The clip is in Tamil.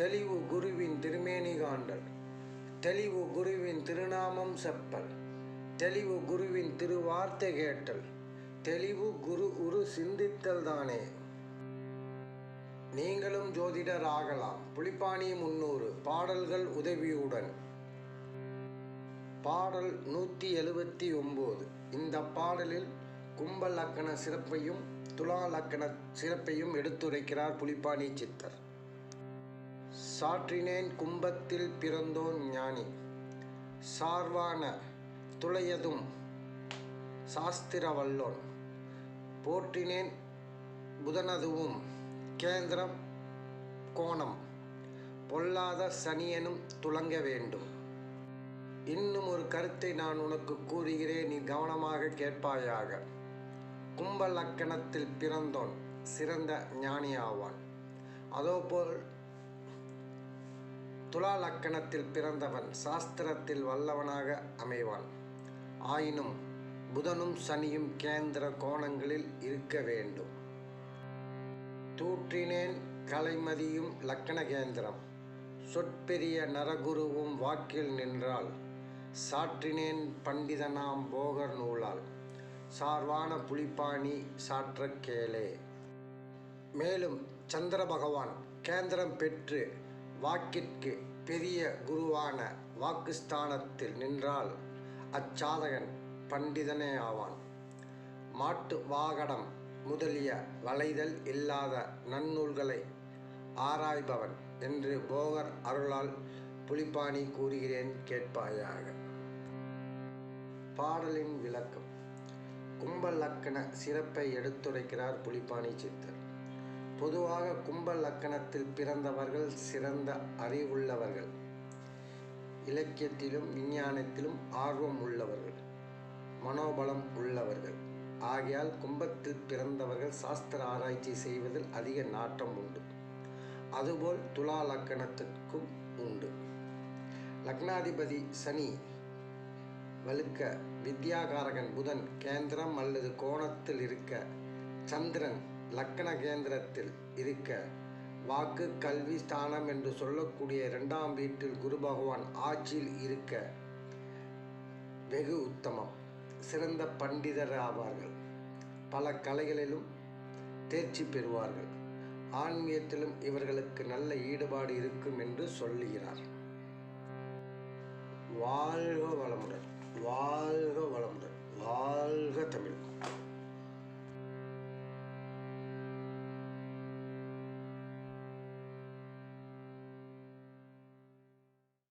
தெளிவு குருவின் கொண்டல். தெளிவு குருவின் திருநாமம் செப்பல். தெளிவு குருவின் திருவார்த்தை கேட்டல். தெளிவு குரு உரு சிந்தித்தல் தானே. நீங்களும் ஜோதிடர் ஆகலாம். புலிப்பாணி முன்னூறு. பாடல்கள் உதவியுடன். பாடல் நூற்றி எழுபத்தி ஒம்பது இந்த பாடலில் கும்ப லக்கண சிறப்பையும் துலா லக்கண சிறப்பையும் எடுத்துரைக்கிறார் புலிப்பாணி சித்தர். சாற்றினேன் கும்பத்தில் பிறந்தோன் ஞானி. சார்வான துளையதும் சாஸ்திர வல்லோன் போற்றினேன் புதனதுவும் கேந்திரம் கோணம். பொல்லாத சனியனும் துலங்க வேண்டும். இன்னும் ஒரு கருத்தை நான் உனக்கு கூறுகிறேன் நீ கவனமாக கேட்பாயாக. கும்ப லக்கணத்தில் பிறந்தோன் சிறந்த ஞானியாவான். அதோபோல் துலா லக்கணத்தில் பிறந்தவன் சாஸ்திரத்தில் வல்லவனாக அமைவான். ஆயினும் புதனும் சனியும் கேந்திர கோணங்களில் இருக்க வேண்டும். தூற்றினேன் கலைமதியும் லக்கண கேந்திரம். சொற்பெரிய நரகுருவும் வாக்கில் நின்றால் சாற்றினேன் பண்டிதனாம் போகர் நூலால். சார்வான புலிப்பாணி சாற்ற கேளே. மேலும் சந்திர பகவான் கேந்திரம் பெற்று வாக்கிற்கு பெரிய குருவான வாக்குஸ்தானத்தில் நின்றால் அச்சாதகன் பண்டிதனே ஆவான். மாட்டு வாகடம் முதலிய வளைதல் இல்லாத நன்னூல்களை ஆராய்பவன் என்று போகர் அருளால் புலிப்பாணி கூறுகிறேன் கேட்பாயாக. பாடலின் விளக்கம். கும்ப லக்கண சிறப்பை எடுத்துரைக்கிறார் புலிப்பாணி சித்தர். பொதுவாக கும்ப லக்கணத்தில் பிறந்தவர்கள் சிறந்த அறிவுள்ளவர்கள். இலக்கியத்திலும் விஞ்ஞானத்திலும் ஆர்வம் உள்ளவர்கள் மனோபலம் உள்ளவர்கள். ஆகையால் கும்பத்தில் பிறந்தவர்கள் சாஸ்திர ஆராய்ச்சி செய்வதில் அதிக நாட்டம் உண்டு. அதுபோல் துலா லக்கணத்திற்கும் உண்டு. லக்னாதிபதி சனி வலுக்க வித்யாகாரகன் புதன் கேந்திரம் அல்லது கோணத்தில் இருக்க சந்திரன் லக்கண கேந்திரத்தில் இருக்க வாக்கு கல்வி ஸ்தானம் என்று சொல்லக்கூடிய இரண்டாம் வீட்டில் குரு பகவான் ஆட்சியில் இருக்க வெகு உத்தமம். சிறந்த பண்டிதர் ஆவார்கள். பல கலைகளிலும் தேர்ச்சி பெறுவார்கள். ஆன்மீகத்திலும் இவர்களுக்கு நல்ல ஈடுபாடு இருக்கும் என்று சொல்லுகிறார். வாழ்க வளமுடன். வாழ்